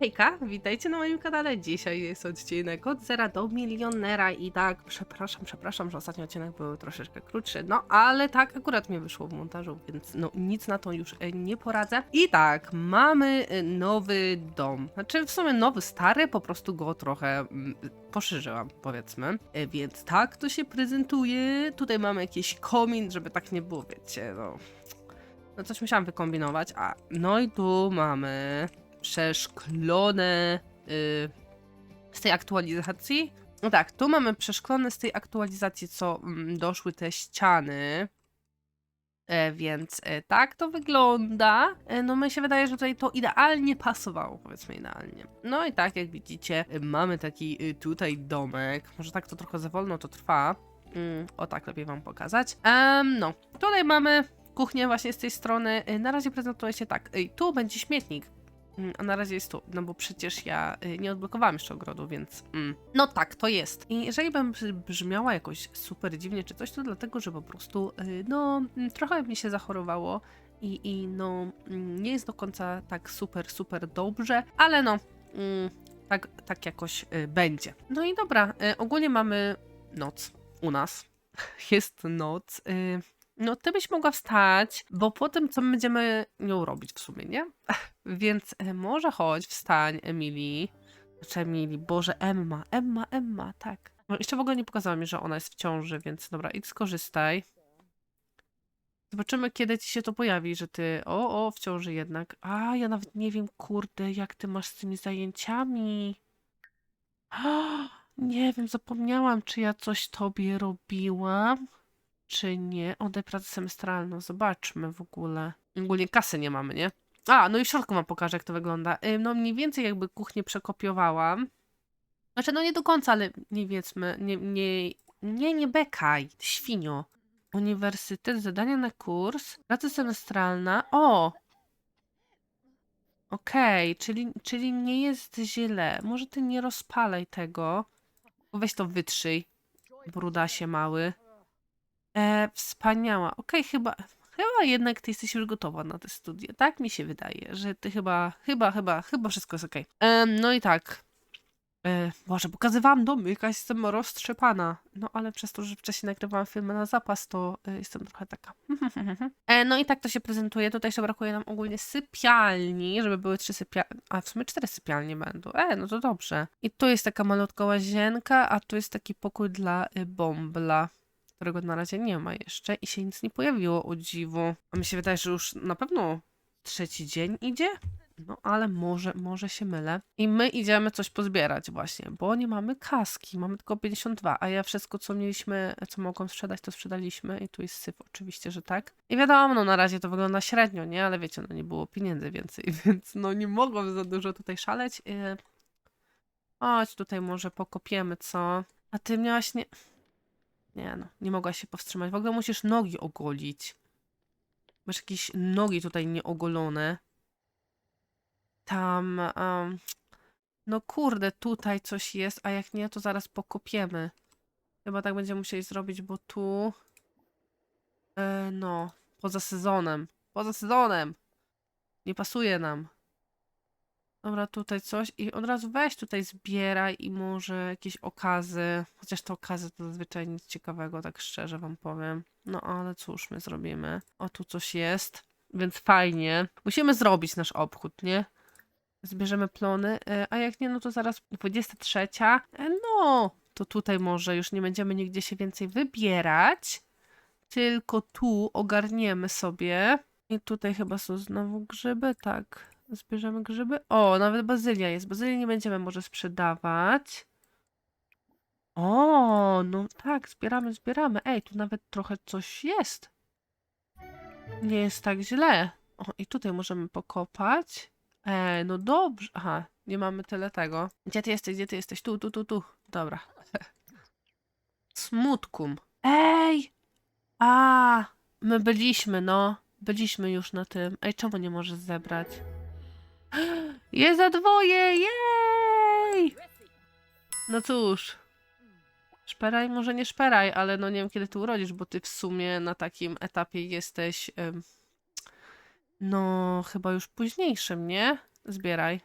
Hejka, witajcie na moim kanale. Dzisiaj jest odcinek od zera do milionera i tak, przepraszam, przepraszam, że ostatni odcinek był troszeczkę krótszy, no ale tak akurat mi wyszło w montażu, więc no nic na to już e, nie poradzę. I tak, mamy e, nowy dom, znaczy w sumie nowy, stary, po prostu go trochę mm, poszerzyłam, powiedzmy. E, Więc tak to się prezentuje. Tutaj mamy jakiś komin, żeby tak nie było, wiecie, no... No coś musiałam wykombinować, a no i tu mamy przeszklone y, z tej aktualizacji. No tak, tu mamy przeszklone z tej aktualizacji, co mm, doszły te ściany. E, więc e, tak to wygląda. E, no mi się wydaje, że tutaj to idealnie pasowało, powiedzmy idealnie. No i tak jak widzicie, e, mamy taki e, tutaj domek. Może tak to trochę za wolno to trwa. Mm, o tak lepiej wam pokazać. Em, no, tutaj mamy kuchnię właśnie z tej strony. E, Na razie prezentuje się tak. E, Tu będzie śmietnik. Mm, A na razie jest tu, no bo przecież ja y, nie odblokowałam jeszcze ogrodu, więc mm, no tak, to jest. I jeżeli bym brzmiała jakoś super dziwnie czy coś, to dlatego, że po prostu y, no mm, trochę mi się zachorowało i, i no mm, nie jest do końca tak super, super dobrze, ale no mm, tak, tak jakoś y, będzie. No i dobra, ogólnie mamy noc u nas. Jest noc. No, ty byś mogła wstać, bo po tym, co my będziemy nią robić w sumie, nie? Więc e, może chodź, wstań, Emily. Znaczy Emily, Boże, Emma, Emma, Emma, tak. No, jeszcze w ogóle nie pokazała mi, że ona jest w ciąży, więc dobra, idź skorzystaj. Zobaczymy, kiedy ci się to pojawi, że ty, o, o, w ciąży jednak. A, ja nawet nie wiem, kurde, jak ty masz z tymi zajęciami. Nie wiem, zapomniałam, czy ja coś tobie robiłam, czy nie. Oddaj pracę semestralną, zobaczmy w ogóle. Ogólnie kasy nie mamy, nie? A, no i w środku wam pokażę, jak to wygląda. Ym, No mniej więcej jakby kuchnię przekopiowałam. Znaczy, no nie do końca, ale nie wiedzmy, nie, nie, nie, nie bekaj, świnio. Uniwersytet, zadania na kurs, praca semestralna. O! Okej, czyli, czyli nie jest źle. Może ty nie rozpalaj tego. Weź to wytrzyj, brudasie mały. E, wspaniała. Okej, chyba, chyba jednak ty jesteś już gotowa na te studia. Tak mi się wydaje, że ty chyba, chyba, chyba, chyba wszystko jest okej. No i tak. E, Boże, pokazywałam domy, jakaś jestem roztrzepana. No ale przez to, że wcześniej nagrywałam filmy na zapas, to e, jestem trochę taka. e, no i tak to się prezentuje. Tutaj jeszcze brakuje nam ogólnie sypialni, żeby były trzy sypialnie. A w sumie cztery sypialnie będą. E, no to dobrze. I tu jest taka malutka łazienka, a tu jest taki pokój dla y, Bombla którego na razie nie ma jeszcze i się nic nie pojawiło o dziwo. A mi się wydaje, że już na pewno trzeci dzień idzie? No ale może, może się mylę. I my idziemy coś pozbierać właśnie, bo nie mamy kaski, mamy tylko 52, a ja wszystko co mieliśmy, co mogłam sprzedać, to sprzedaliśmy i tu jest syf oczywiście, że tak. I wiadomo, no na razie to wygląda średnio, nie? Ale wiecie, no nie było pieniędzy więcej, więc no nie mogłam za dużo tutaj szaleć. Yy, Chodź, tutaj może pokopiemy, co? A ty miałaś nie... Nie no, nie mogłaś się powstrzymać. W ogóle musisz nogi ogolić. Masz jakieś nogi tutaj nieogolone. Tam, em, no kurde, tutaj coś jest, a jak nie, to zaraz pokopiemy. Chyba tak będziemy musieli zrobić, bo tu, e, no, poza sezonem, poza sezonem, nie pasuje nam. Dobra, tutaj coś i od razu weź tutaj zbieraj i może jakieś okazy. Chociaż te okazy to zazwyczaj nic ciekawego, tak szczerze wam powiem. No ale cóż my zrobimy. O, tu coś jest, więc fajnie. Musimy zrobić nasz obchód, nie? Zbierzemy plony, e, a jak nie, no to zaraz 23. E, No, to tutaj może już nie będziemy nigdzie się więcej wybierać. Tylko tu ogarniemy sobie. I tutaj chyba są znowu grzyby, tak. Zbierzemy grzyby. O, nawet bazylia jest. Bazylii nie będziemy może sprzedawać. O, no tak, zbieramy, zbieramy. Ej, tu nawet trochę coś jest. Nie jest tak źle. O, i tutaj możemy pokopać. Ej, no dobrze. Aha, nie mamy tyle tego. Gdzie ty jesteś, gdzie ty jesteś? Tu, tu, tu, tu. Dobra. Smutkum. Ej! A, my byliśmy, no. Byliśmy już na tym. Ej, czemu nie możesz zebrać? Jest za dwoje! Jej! No cóż. Szperaj, może nie szperaj, ale no nie wiem kiedy ty urodzisz, bo ty w sumie na takim etapie jesteś. no, chyba już późniejszym, nie? Zbieraj.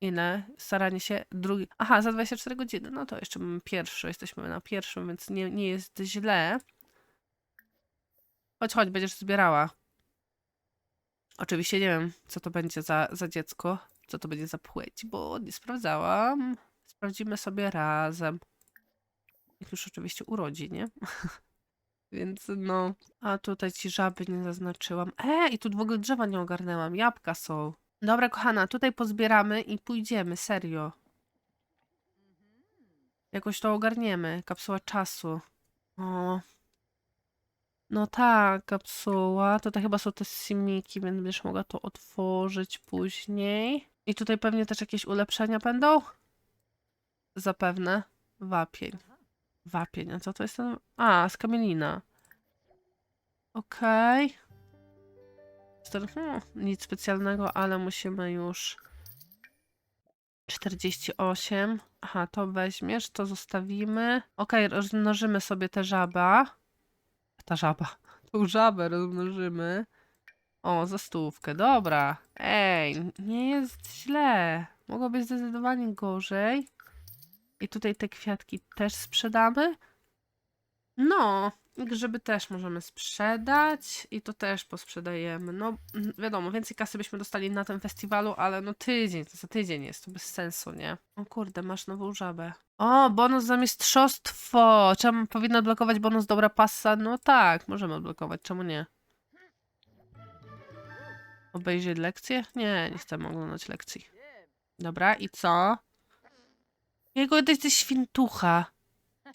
Ile? Staranie się drugi. Aha, za 24 godziny. No to jeszcze mamy pierwszy. Jesteśmy na pierwszym, więc nie, nie jest źle. Chodź, chodź, będziesz zbierała. Oczywiście nie wiem, co to będzie za, za dziecko, co to będzie za płeć, bo nie sprawdzałam. Sprawdzimy sobie razem. Jak już oczywiście urodzi, nie? Więc no. A tutaj ci żaby nie zaznaczyłam. E, i tu w ogóle drzewa nie ogarnęłam. Jabłka są. Dobra, kochana, tutaj pozbieramy i pójdziemy, serio. Jakoś to ogarniemy. Kapsuła czasu. O. No tak, kapsuła. Tutaj chyba są te simiki, więc będziesz mogła to otworzyć później. I tutaj pewnie też jakieś ulepszenia będą? Zapewne. Wapień. Wapień, a co to jest ten? A, skamielina. Okej. Okay. Hmm, nic specjalnego, ale musimy już 48. Aha, to weźmiesz, to zostawimy. Okej, okay, rozmnożymy sobie te żaba. Ta żaba. Tą żabę rozmnożymy. O, za stówkę, dobra. Ej, nie jest źle. Mogło być zdecydowanie gorzej. I tutaj te kwiatki też sprzedamy. No, grzyby też możemy sprzedać i to też posprzedajemy. No, mm, wiadomo, więcej kasy byśmy dostali na tym festiwalu, ale no tydzień, to za tydzień jest, to bez sensu, nie? O kurde, masz nową żabę. O, bonus za mistrzostwo! Czemu powinno odblokować bonus dobra pasa? No tak, możemy odblokować, czemu nie? Obejrzeć lekcję? Nie, nie chcemy oglądać lekcji. Dobra, i co? Jego jesteś świntucha.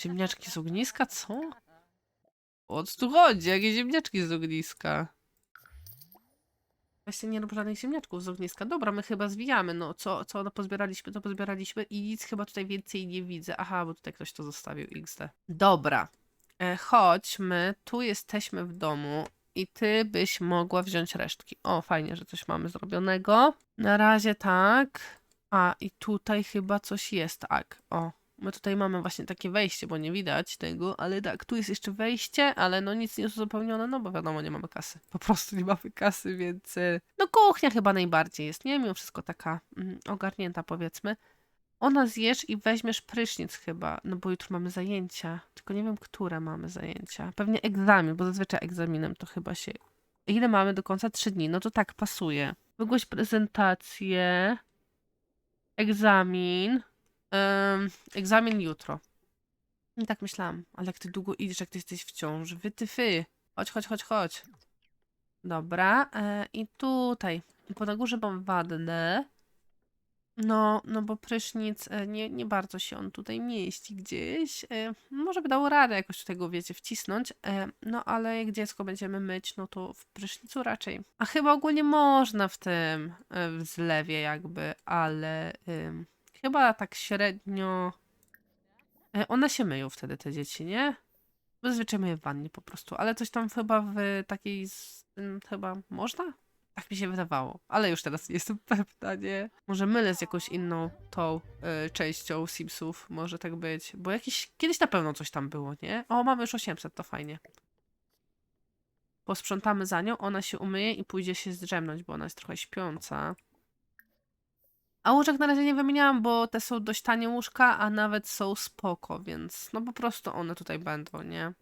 Ziemniaczki z ogniska? Co? O co tu chodzi? Jakie ziemniaczki z ogniska? Właśnie nie robię żadnych ziemniaczków z ogniska. Dobra, my chyba zwijamy. No, co, co no, pozbieraliśmy, to pozbieraliśmy i nic chyba tutaj więcej nie widzę. Aha, bo tutaj ktoś to zostawił, XD. Dobra. E, chodźmy. Tu jesteśmy w domu i ty byś mogła wziąć resztki. O, fajnie, że coś mamy zrobionego. Na razie tak. A, i tutaj chyba coś jest. Tak, o. My tutaj mamy właśnie takie wejście, bo nie widać tego, ale tak, tu jest jeszcze wejście, ale no nic nie jest uzupełnione, no bo wiadomo, nie mamy kasy. Po prostu nie mamy kasy, więc y, no kuchnia chyba najbardziej jest, nie? Mimo wszystko taka mm, ogarnięta powiedzmy. Ona zjesz i weźmiesz prysznic chyba, no bo jutro mamy zajęcia, tylko nie wiem, które mamy zajęcia. Pewnie egzamin, bo zazwyczaj egzaminem to chyba się... Ile mamy do końca? Trzy dni, no to tak, pasuje. Wygłoś prezentację, egzamin, Egzamin jutro. I tak myślałam, ale jak ty długo idziesz, jak ty jesteś w ciąży. Wy, ty, fy. Chodź, chodź, chodź, chodź. Dobra, e, i tutaj. Po na górze mam wannę. No, no bo prysznic e, nie, nie bardzo się on tutaj mieści gdzieś. E, może by dało radę jakoś tutaj wiecie, wcisnąć. E, no ale jak dziecko będziemy myć, no to w prysznicu raczej. A chyba ogólnie można w tym, e, w zlewie jakby, ale... ym, Chyba tak średnio. E, One się myją wtedy, te dzieci, nie? Zazwyczaj myję w wannie po prostu, ale coś tam chyba w takiej. tym Chyba można? Tak mi się wydawało, ale już teraz nie jestem pewna, nie? Może mylę z jakąś inną tą e, częścią Simsów, może tak być, bo jakiś, kiedyś na pewno coś tam było, nie? O, mamy już 800, to fajnie. Posprzątamy za nią, ona się umyje i pójdzie się zdrzemnąć, bo ona jest trochę śpiąca. A łóżek na razie nie wymieniałam, bo te są dość tanie łóżka, a nawet są spoko, więc no po prostu one tutaj będą, nie?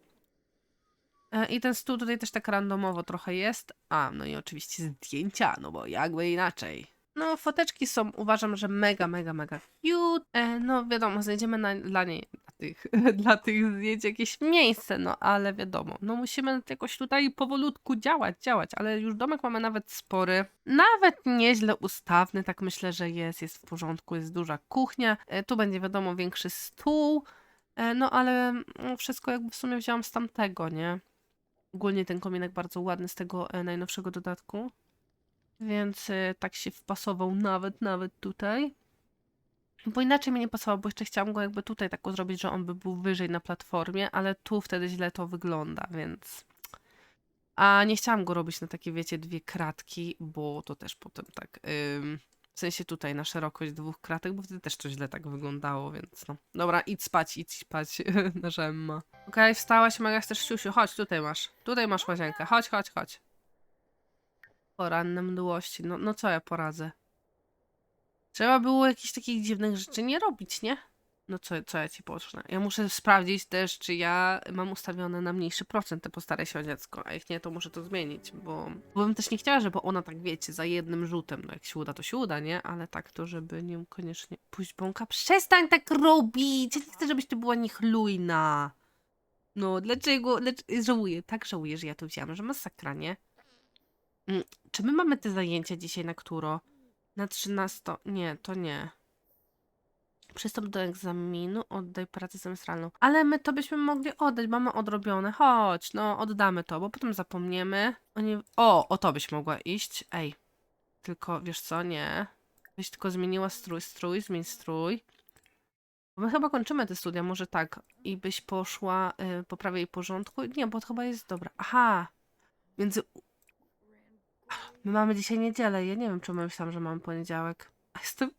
E, I ten stół tutaj też tak randomowo trochę jest. A, no i oczywiście zdjęcia, no bo jakby inaczej. No, foteczki są, uważam, że mega, mega, mega cute. E, no wiadomo, znajdziemy na, dla niej, dla tych, dla tych zdjęć jakieś miejsce, no ale wiadomo, no musimy jakoś tutaj powolutku działać, działać, ale już domek mamy nawet spory, nawet nieźle ustawny, tak myślę, że jest, jest w porządku, jest duża kuchnia, e, tu będzie wiadomo większy stół, e, no ale mm, wszystko jakby w sumie wziąłam z tamtego, nie? Ogólnie ten kominek bardzo ładny z tego e, najnowszego dodatku. Więc y, tak się wpasował nawet, nawet tutaj. Bo inaczej mi nie pasował, bo jeszcze chciałam go jakby tutaj tak zrobić, że on by był wyżej na platformie, ale tu wtedy źle to wygląda, więc... A nie chciałam go robić na takie, wiecie, dwie kratki, bo to też potem tak... Ym, w sensie tutaj na szerokość dwóch kratek, bo wtedy też to źle tak wyglądało, więc no. Dobra, idź spać, idź spać, nasza Emma. Okej, wstałaś, mega chcesz siusiu, chodź, tutaj masz. Tutaj masz łazienkę, chodź, chodź, chodź. Poranne mdłości. No, no co ja poradzę? Trzeba było jakichś takich dziwnych rzeczy nie robić, nie? No co, co ja ci pocznę? Ja muszę sprawdzić też, czy ja mam ustawione na mniejszy procent te postaraj się o dziecko, a jak nie, to muszę to zmienić, bo, bo bym też nie chciała, żeby ona tak, wiecie, za jednym rzutem, no jak się uda, to się uda, nie? Ale tak to, żeby nie koniecznie... Puść bąka, przestań tak robić! Ja nie chcę, żebyś ty była niechlujna. No, dlaczego? dlaczego? Żałuję, tak żałuję, że ja to wzięłam, że masakra, nie? Mm, Czy my mamy te zajęcia dzisiaj na któro? Na 13. Nie, to nie. Przystąp do egzaminu, oddaj pracę semestralną. Ale my to byśmy mogli oddać, mamy odrobione. Chodź, no oddamy to, bo potem zapomniemy. O, nie... o, o to byś mogła iść. Ej, tylko wiesz co, nie. Byś tylko zmieniła strój, strój, zmień strój. Bo my chyba kończymy te studia, może tak. I byś poszła y, po prawej porządku. Nie, bo to chyba jest dobra. Aha, między My mamy dzisiaj niedzielę. Ja nie wiem, czemu myślałam, że mamy poniedziałek. A jestem.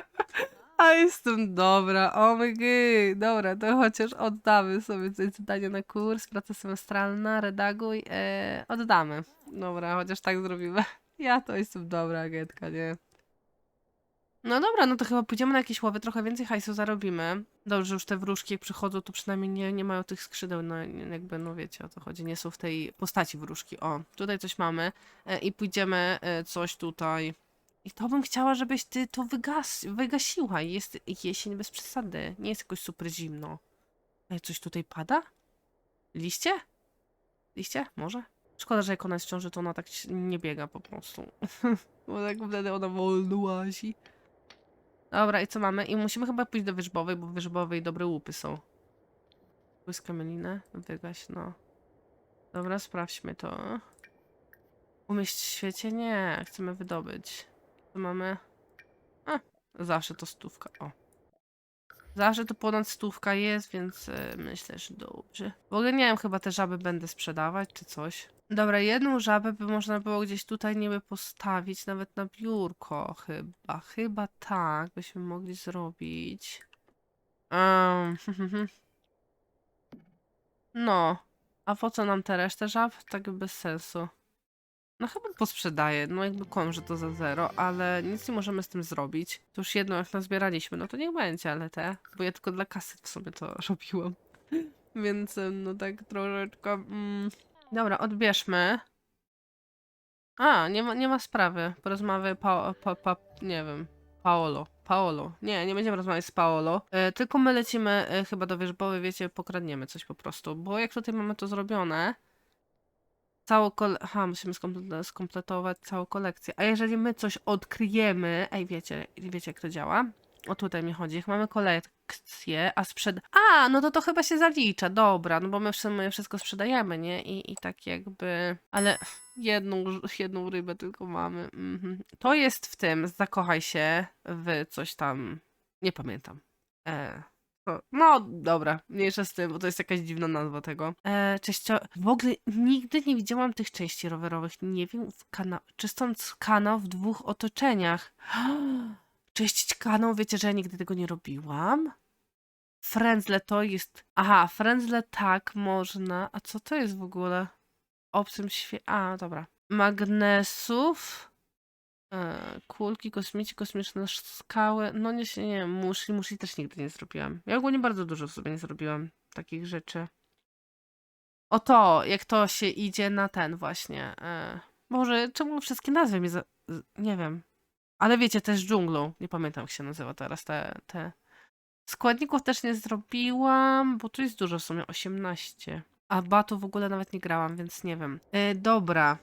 A jestem dobra. O my god. Dobra, to chociaż oddamy sobie coś zadanie na kurs, praca semestralna, redaguj. E, oddamy. Dobra, chociaż tak zrobimy. Ja to jestem dobra agentka, nie? No dobra, no to chyba pójdziemy na jakieś łowy, trochę więcej hajsu zarobimy. Dobrze, już te wróżki jak przychodzą, to przynajmniej nie, nie mają tych skrzydeł, no jakby, no wiecie o co chodzi, nie są w tej postaci wróżki. O, tutaj coś mamy e, i pójdziemy e, coś tutaj. I to bym chciała, żebyś ty to wygas wygasiła. Jest jesień bez przesady, nie jest jakoś super zimno. Ej, coś tutaj pada? Liście? Liście? Może? Szkoda, że jak ona jest w ciąży, to ona tak nie biega po prostu. Bo tak wtedy ona wolno łazi. Dobra, i co mamy? I musimy chyba pójść do wierzbowej, bo w wierzbowej dobre łupy są. Błyska mielinę, wygaś, no. Dobra, sprawdźmy to. Umieść w świecie? Nie, chcemy wydobyć. Co mamy? A, zawsze to stówka, o. Zawsze to ponad stówka jest, więc e, myślę, że dobrze. W ogóle nie wiem, chyba te żaby będę sprzedawać, czy coś. Dobra, jedną żabę by można było gdzieś tutaj niby postawić, nawet na biurko chyba. Chyba tak byśmy mogli zrobić. Um, no, a po co nam te resztę żab? Tak bez sensu. No chyba posprzedaję, no jakby kłam, że to za zero, ale nic nie możemy z tym zrobić. To już jedno jak nazbieraliśmy, no to niech będzie, ale te, bo ja tylko dla kasy w sobie to robiłam. Więc no tak troszeczkę... Mm. Dobra, odbierzmy. A, nie ma, nie ma sprawy. Porozmawiaj pa, pa, pa, nie wiem, Paolo. Paolo. Nie, nie będziemy rozmawiać z Paolo. E, tylko my lecimy e, chyba do wierzbowej, wiecie, pokradniemy coś po prostu. Bo jak tutaj mamy to zrobione, całą kole... Aha, musimy skomple- skompletować całą kolekcję. A jeżeli my coś odkryjemy... Ej, wiecie, wiecie jak to działa? O tutaj mi chodzi. Jak mamy kolekcję, a sprzed... A, no to to chyba się zalicza. Dobra, no bo my w sumie wszystko sprzedajemy, nie? I, i tak jakby... Ale jedną, jedną rybę tylko mamy. Mhm. To jest w tym, zakochaj się w coś tam... Nie pamiętam. E, No, dobra, mniejsza z tym, bo to jest jakaś dziwna nazwa tego. E. W ogóle nigdy nie widziałam tych części rowerowych. Nie wiem, w kana... czy stąd kanał w dwóch otoczeniach. Czyścić kanał, wiecie, że ja nigdy tego nie robiłam? Frędzle to jest... Aha, frędzle tak można. A co to jest w ogóle? Obcym świe... A, dobra. Magnesów. E, kulki, kosmici, kosmiczne skały. No nie, się- nie, muszli, muszli też nigdy nie zrobiłam. Ja ogólnie bardzo dużo w sobie nie zrobiłam takich rzeczy. O to, jak to się idzie na ten właśnie. E, może czemu wszystkie nazwy mi za... Nie wiem. Ale wiecie, też dżunglą. Nie pamiętam jak się nazywa teraz te, te. Składników też nie zrobiłam, bo tu jest dużo w sumie, 18. A batu w ogóle nawet nie grałam, więc nie wiem. E, dobra.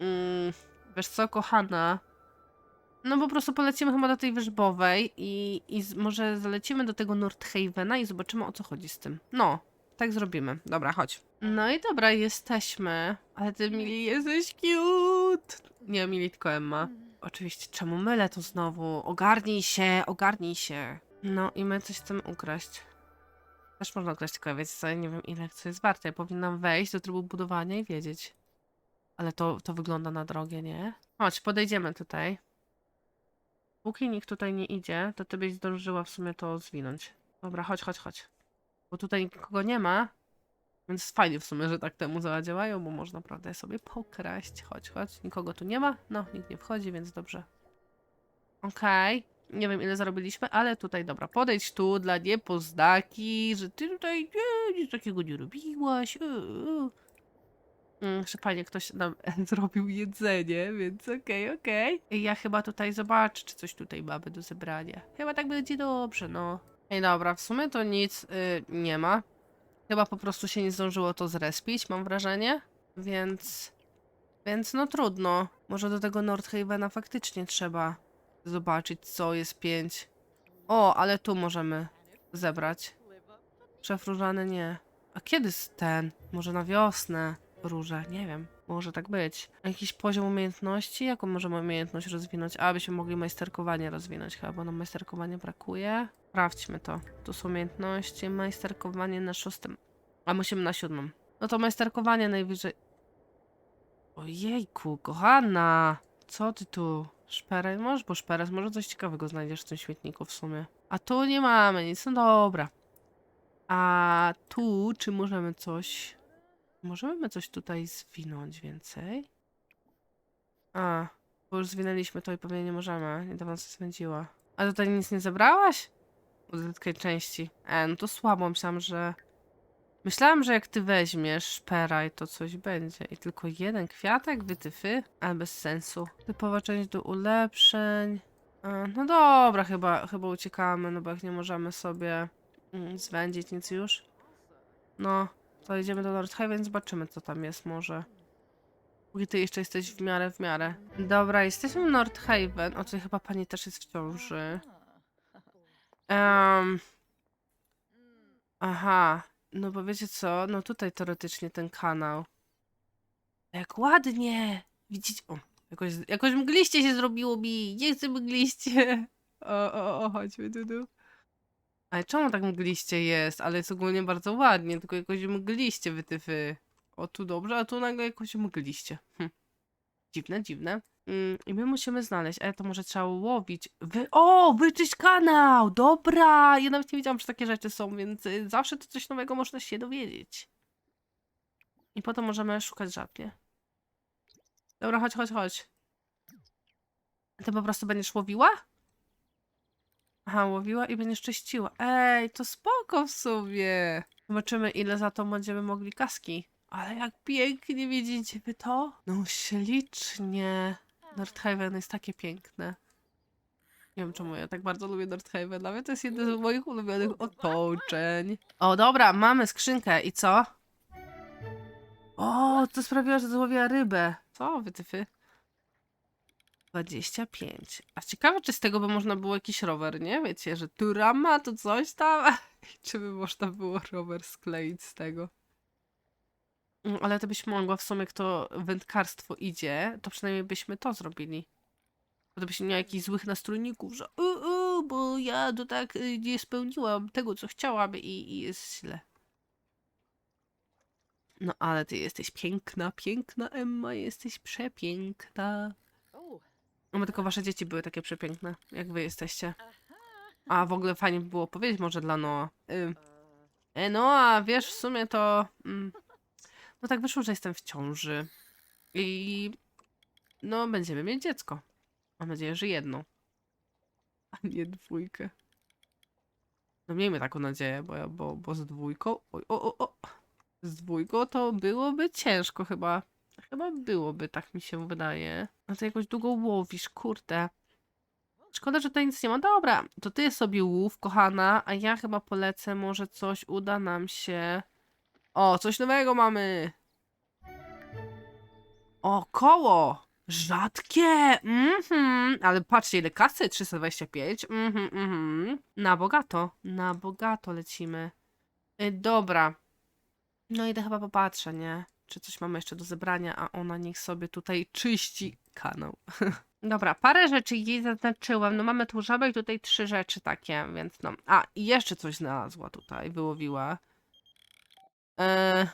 Mm, wiesz co, kochana? No po prostu polecimy chyba do tej wierzbowej i, i z, może zalecimy do tego Nordhavena i zobaczymy o co chodzi z tym. No, tak zrobimy. Dobra, chodź. No i dobra, jesteśmy. Ale ty, Mili, jesteś cute. Nie, Mili, tylko Emma. Oczywiście, czemu mylę to znowu? Ogarnij się, ogarnij się. No i my coś chcemy ukraść. Też można ukraść, tylko ja wiecie co, nie wiem ile co jest warte. Ja powinnam wejść do trybu budowania i wiedzieć. Ale to, to wygląda na drogie, nie? Chodź, podejdziemy tutaj. Póki nikt tutaj nie idzie, to ty byś zdążyła w sumie to zwinąć. Dobra, chodź, chodź, chodź. Bo tutaj nikogo nie ma, więc fajnie w sumie, że tak te muzea działają, bo można, je sobie pokraść. Chodź, chodź. Nikogo tu nie ma? No, nikt nie wchodzi, więc dobrze. Okej. Nie wiem, ile zarobiliśmy, ale tutaj, dobra, podejdź tu dla niepoznaki, że ty tutaj nie, nic takiego nie robiłaś. e, e. Mm, fajnie ktoś nam zrobił jedzenie, więc okej, okej. I Ja chyba tutaj zobaczę, czy coś tutaj mamy do zebrania. Chyba tak będzie dobrze, no. Ej, dobra, w sumie to nic y, nie ma. Chyba po prostu się nie zdążyło to zrespić, mam wrażenie. Więc... Więc no trudno. Może do tego Nordhavena faktycznie trzeba zobaczyć, co jest pięć. O, ale tu możemy zebrać. Szef nie. A kiedy jest ten? Może na wiosnę róże? Nie wiem. Może tak być. Jakiś poziom umiejętności? Jaką możemy umiejętność rozwinąć? A, mogli majsterkowanie rozwinąć chyba, bo nam majsterkowanie brakuje. Sprawdźmy to. Tu są umiejętności. Majsterkowanie na szóstym. A musimy na siódmym. No to majsterkowanie najwyżej. Ojejku, kochana! Co ty tu? Szperę? Możesz, bo szperec. Może coś ciekawego znajdziesz w tym świetniku w sumie. A tu nie mamy nic. No dobra. A tu, czy możemy coś... Możemy coś tutaj zwinąć więcej? A, bo już zwinęliśmy to i pewnie nie możemy. Niedawno się spędziła. A tutaj nic nie zebrałaś? Tej części. E, no to słabo. Myślałam, że... Myślałam, że jak ty weźmiesz szperaj, to coś będzie. I tylko jeden kwiatek? Wytyfy? Ale bez sensu. Typowa część do ulepszeń. E, no dobra, chyba, chyba uciekamy, no bo jak nie możemy sobie mm, zwędzić nic już. No, to idziemy do Nordhaven, zobaczymy co tam jest może. Póki ty jeszcze jesteś w miarę, w miarę. Dobra, jesteśmy w Nordhaven. O, tutaj chyba pani też jest w ciąży. Em, aha, no bo wiecie co? No tutaj teoretycznie ten kanał. Jak ładnie! Widzicie? O, jakoś, jakoś mgliście się zrobiło mi. Nie chcę mgliście. O, o, o, chodźmy tu, tu. Ale czemu tak mgliście jest? Ale jest ogólnie bardzo ładnie, tylko jakoś mgliście wytyfy. O, tu dobrze, a tu nagle jakoś mgliście. Hm. Dziwne, dziwne. Mm, I my musimy znaleźć, ale to może trzeba łowić. Wy... O, wyczyść kanał! Dobra! Ja nawet nie wiedziałam, że takie rzeczy są, więc y, zawsze to coś nowego można się dowiedzieć. I potem możemy szukać żabnie. Dobra, chodź, chodź, chodź. Ty po prostu będziesz łowiła? Aha, łowiła i będziesz czyściła. Ej, to spoko w sumie. Zobaczymy, ile za to będziemy mogli kaski. Ale jak pięknie widzicie wy to? No ślicznie. Nordhaven jest takie piękne. Nie wiem czemu ja tak bardzo lubię Nordhaven, nawet to jest jedno z moich ulubionych otoczeń. O, dobra, mamy skrzynkę i co? O, to sprawiło, że złowiła rybę. Co, wytyfy? 25. A ciekawe, czy z tego by można było jakiś rower, nie? Wiecie, że tu rama, to coś tam. czy by można było rower skleić z tego? Mm, Ale to byś mogła w sumie, kto wędkarstwo idzie, to przynajmniej byśmy to zrobili. Bo to byś nie miał jakichś złych nastrojników, że u, u, bo ja to tak y, nie spełniłam tego, co chciałam i, i jest źle. No ale ty jesteś piękna, piękna Emma, jesteś przepiękna. No bo tylko wasze dzieci były takie przepiękne, jak wy jesteście. A w ogóle fajnie by było powiedzieć może dla Noa. Y, e, Noa, wiesz, w sumie to... Mm, no tak wyszło, że jestem w ciąży. I... No, będziemy mieć dziecko. Mam nadzieję, że jedno. A nie dwójkę. No miejmy taką nadzieję, bo, bo, bo z dwójką... Oj, o, o, o. Z dwójką to byłoby ciężko chyba. Chyba byłoby, tak mi się wydaje. No to jakoś długo łowisz, kurde. Szkoda, że tutaj nic nie ma. Dobra, to ty sobie łów, kochana, a ja chyba polecę, może coś uda nam się... O, coś nowego mamy! O, koło! Rzadkie! Mhm, ale patrzcie, ile kasy? 325. Mhm, mhm. Na bogato, na bogato lecimy. Y, dobra. No idę chyba popatrzę, nie? Czy coś mamy jeszcze do zebrania, a ona niech sobie tutaj czyści kanał. Dobra, parę rzeczy jej zaznaczyłam. No mamy tu żabę i tutaj trzy rzeczy takie, więc no. A, i jeszcze coś znalazła tutaj, wyłowiła. Eee...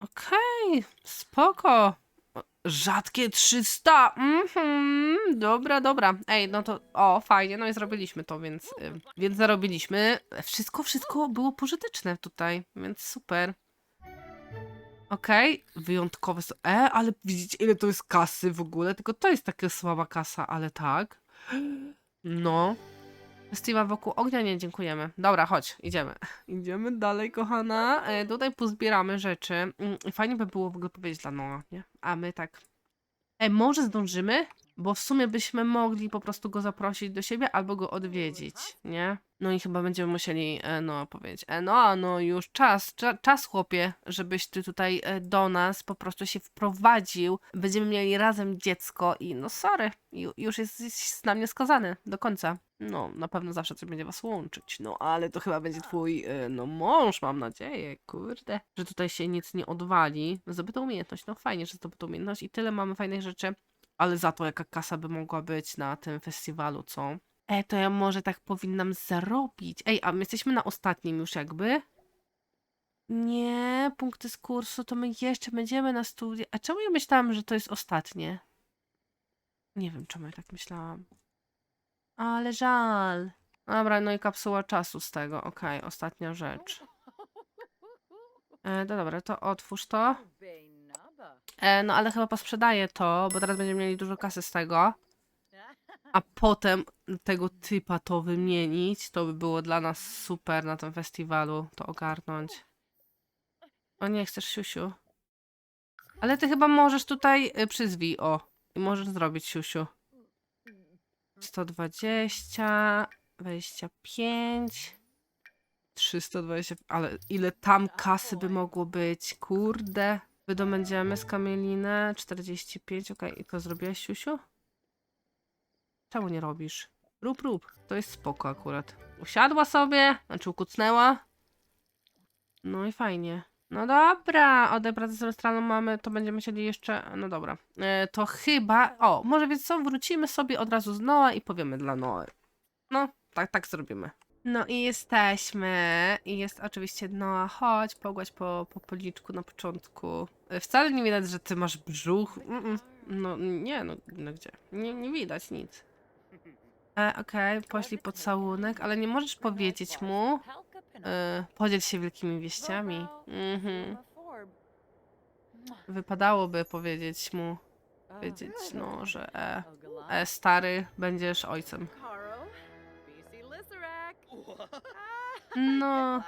Okej, spoko. O, Rzadkie 300. Mhm, dobra, dobra. Ej, no to, o, fajnie, no i zrobiliśmy to, więc, ym, więc zarobiliśmy. Wszystko, wszystko było pożyteczne tutaj, więc super. Okej, wyjątkowe są. E, ale widzicie, ile to jest kasy w ogóle? Tylko to jest taka słaba kasa, ale tak. No. Festiwal wokół ognia nie dziękujemy. Dobra, chodź, idziemy. Idziemy dalej, kochana. E, tutaj pozbieramy rzeczy. Mm, Fajnie by było w ogóle powiedzieć dla Noa, nie? A my tak. E, może zdążymy? Bo w sumie byśmy mogli po prostu go zaprosić do siebie albo go odwiedzić, nie? No i chyba będziemy musieli e, Noa powiedzieć. E, no, no już czas, cza, czas chłopie, żebyś ty tutaj e, do nas po prostu się wprowadził. Będziemy mieli razem dziecko i no sorry, ju, już jesteś na mnie skazany do końca. No, na pewno zawsze coś będzie was łączyć. No, ale to chyba będzie twój, e, no mąż, mam nadzieję, kurde. Że tutaj się nic nie odwali. Zdobyta umiejętność, no fajnie, że zdobyta umiejętność i tyle mamy fajnych rzeczy. Ale za to jaka kasa by mogła być na tym festiwalu, co? Ej, to ja może tak powinnam zarobić. Ej, a my jesteśmy na ostatnim już jakby? Nie, punkty z kursu, to my jeszcze będziemy na studia. A czemu ja myślałam, że to jest ostatnie? Nie wiem, czemu ja tak myślałam. Ale żal. Dobra, no i kapsuła czasu z tego. Okej, ostatnia rzecz. E, no dobra, to otwórz to. E, no ale chyba posprzedaję to, bo teraz będziemy mieli dużo kasy z tego. A potem tego typa to wymienić, to by było dla nas super na tym festiwalu to ogarnąć. O nie, chcesz siusiu. Ale ty chyba możesz tutaj y, przyzwij, o. I możesz zrobić siusiu. 120, 25, 320, ale ile tam kasy by mogło być, kurde. Wydobędziemy z kamielinę 45, okej, i to zrobiłaś siusiu? Czemu nie robisz? Rób, rób. To jest spoko akurat. Usiadła sobie, znaczy ukucnęła. No i fajnie. No dobra, odebrać semestralną mamy, to będziemy musieli jeszcze... No dobra. E, to chyba... O, może więc co, wrócimy sobie od razu z Noa i powiemy dla Noe. No, tak, tak zrobimy. No i jesteśmy. I jest oczywiście Noa. Chodź, pogładź po, po policzku na początku. E, Wcale nie widać, że ty masz brzuch. Mm-mm. No nie, no, no gdzie? Nie, nie widać nic. E, Okej, poślij pocałunek, ale nie możesz powiedzieć mu. E, podziel się wielkimi wieściami. Mhm. Wypadałoby powiedzieć mu, powiedzieć, no, że e, e, stary, będziesz ojcem. No,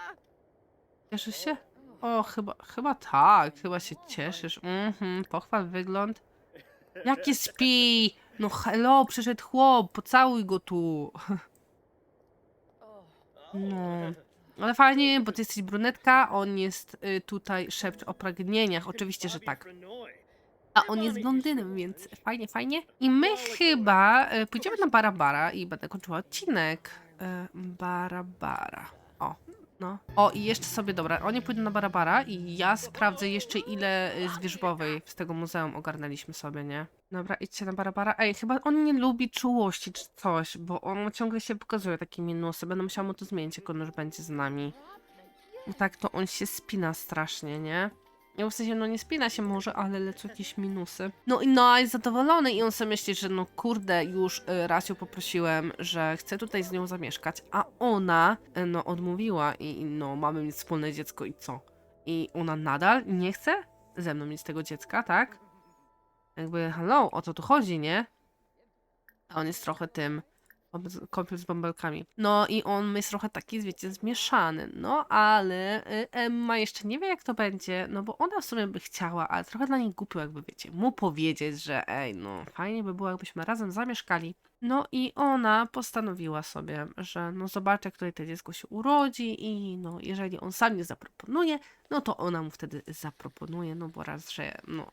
cieszysz się? O, chyba, chyba tak, chyba się cieszysz. Mhm, pochwal wygląd. Jaki spi? No hello, przyszedł chłop, pocałuj go tu. No. Ale fajnie, bo ty jesteś brunetka, on jest y, tutaj szept o pragnieniach. Oczywiście, że tak. A on jest blondynem, więc fajnie, fajnie. I my chyba y, pójdziemy na Barabara i będę kończyła odcinek. Y, Barabara. O, no. O, i jeszcze sobie, dobra, oni pójdą na Barabara i ja sprawdzę jeszcze ile y, z wierzbowej z tego muzeum ogarnęliśmy sobie, nie? Dobra, idźcie na Barabara. Ej, chyba on nie lubi czułości czy coś, bo on ciągle się pokazuje takie minusy. Będę musiała mu to zmienić, jak on już będzie z nami. Bo tak, to on się spina strasznie, nie? Ja w sensie, no nie spina się może, ale lecą jakieś minusy. No i no, jest zadowolony i on sobie myśli, że no kurde, już y, raz poprosiłem, że chcę tutaj z nią zamieszkać, a ona, y, no odmówiła i no mamy mieć wspólne dziecko i co? I ona nadal nie chce ze mną mieć tego dziecka, tak? Jakby, hello, o co tu chodzi, nie? A on jest trochę tym kąpiel z bąbelkami. No i on jest trochę taki, wiecie, zmieszany. No ale y, Emma jeszcze nie wie, jak to będzie, no bo ona w sumie by chciała, ale trochę dla niej głupio, jakby wiecie, mu powiedzieć, że ej, no fajnie by było, jakbyśmy razem zamieszkali. No i ona postanowiła sobie, że no zobaczy, jak tutaj to dziecko się urodzi i no jeżeli on sam nie zaproponuje, no to ona mu wtedy zaproponuje, no bo raz, że no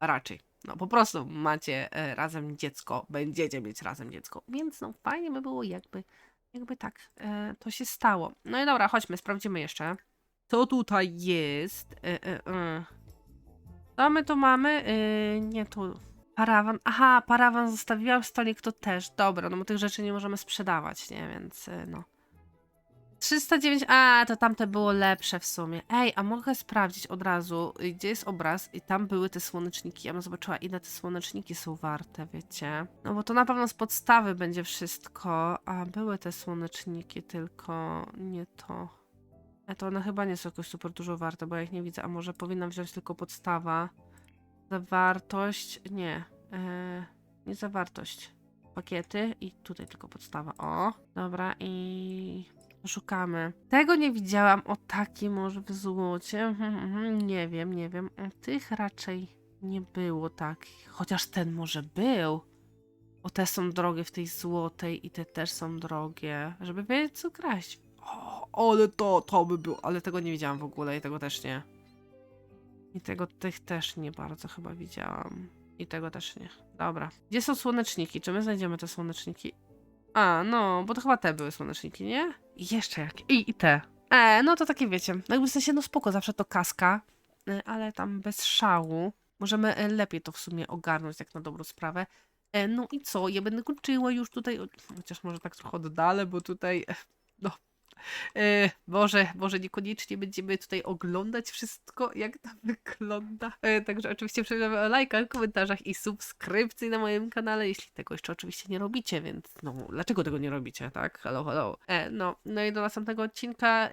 raczej. No po prostu macie e, razem dziecko, będziecie mieć razem dziecko, więc no fajnie by było jakby, jakby tak e, to się stało. No i dobra, chodźmy, sprawdzimy jeszcze. Co tutaj jest? E, e, e. Co my tu mamy? E, nie tu. Parawan. Aha, parawan zostawiłam, stolik to też. Dobra, no bo tych rzeczy nie możemy sprzedawać, nie? Więc e, no. 309, a to tamte było lepsze w sumie. Ej, a mogę sprawdzić od razu, y, gdzie jest obraz i tam były te słoneczniki. Ja bym zobaczyła, ile te słoneczniki są warte, wiecie. No bo to na pewno z podstawy będzie wszystko, a były te słoneczniki, tylko nie to. E, to one chyba nie są jakoś super dużo warte, bo ja ich nie widzę. A może powinnam wziąć tylko podstawa? Zawartość? Nie. E, nie zawartość. pakiety i tutaj tylko podstawa. O, dobra i szukamy. Tego nie widziałam. O taki może w złocie. Mhm, mhm, Nie wiem, nie wiem. O tych raczej nie było takich. Chociaż ten może był. O, te są drogie w tej złotej i te też są drogie. Żeby wiedzieć co kraść. O, ale to, to by było. Ale tego nie widziałam w ogóle i tego też nie. I tego tych też nie bardzo chyba widziałam. I tego też nie. Dobra. Gdzie są słoneczniki? Czy my znajdziemy te słoneczniki? A, no, bo to chyba te były słoneczniki, nie? Jeszcze jak. I, i te. E, no to takie wiecie. No jakby w sensie, no spoko, zawsze to kaska, e, ale tam bez szału. Możemy e, lepiej to w sumie ogarnąć, jak na dobrą sprawę. E, no i co? Ja będę kończyła już tutaj, chociaż może tak trochę oddalę, bo tutaj, e, no, Boże, może niekoniecznie będziemy tutaj oglądać wszystko, jak to wygląda. E, Także oczywiście przepraszam o lajkach, komentarzach i subskrypcji na moim kanale, jeśli tego jeszcze oczywiście nie robicie, więc no, dlaczego tego nie robicie, tak? Hello, hello. E, no, no i do następnego odcinka.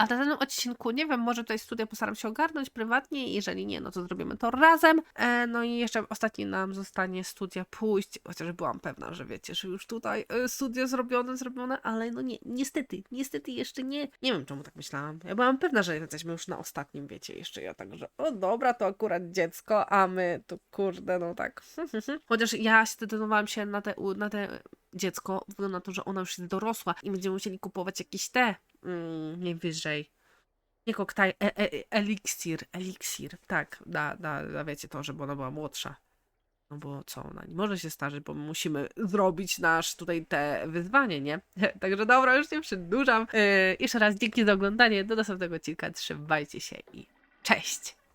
A na tym odcinku, nie wiem, może tutaj studia postaram się ogarnąć prywatnie, jeżeli nie, no to zrobimy to razem. E, no i jeszcze ostatni nam zostanie studia pójść, chociaż byłam pewna, że wiecie, że już tutaj e, studia zrobione, zrobione, ale no nie, niestety, niestety jeszcze nie. Nie wiem, czemu tak myślałam. Ja byłam pewna, że jesteśmy już na ostatnim, wiecie, jeszcze ja tak, że o dobra, to akurat dziecko, a my to kurde, no tak. Chociaż ja zdecydowałam się na te, na te dziecko, wygląda na to, że ona już jest dorosła i będziemy musieli kupować jakieś te mm, najwyżej. Nie koktajl, e, e, eliksir, eliksir, tak, da, da, da, wiecie to, żeby ona była młodsza. No bo co, ona nie może się starzyć, bo my musimy zrobić nasz tutaj te wyzwanie, nie? Także dobra, już nie przedłużam. Yy, jeszcze raz dzięki za oglądanie, do następnego odcinka, trzymajcie się i cześć!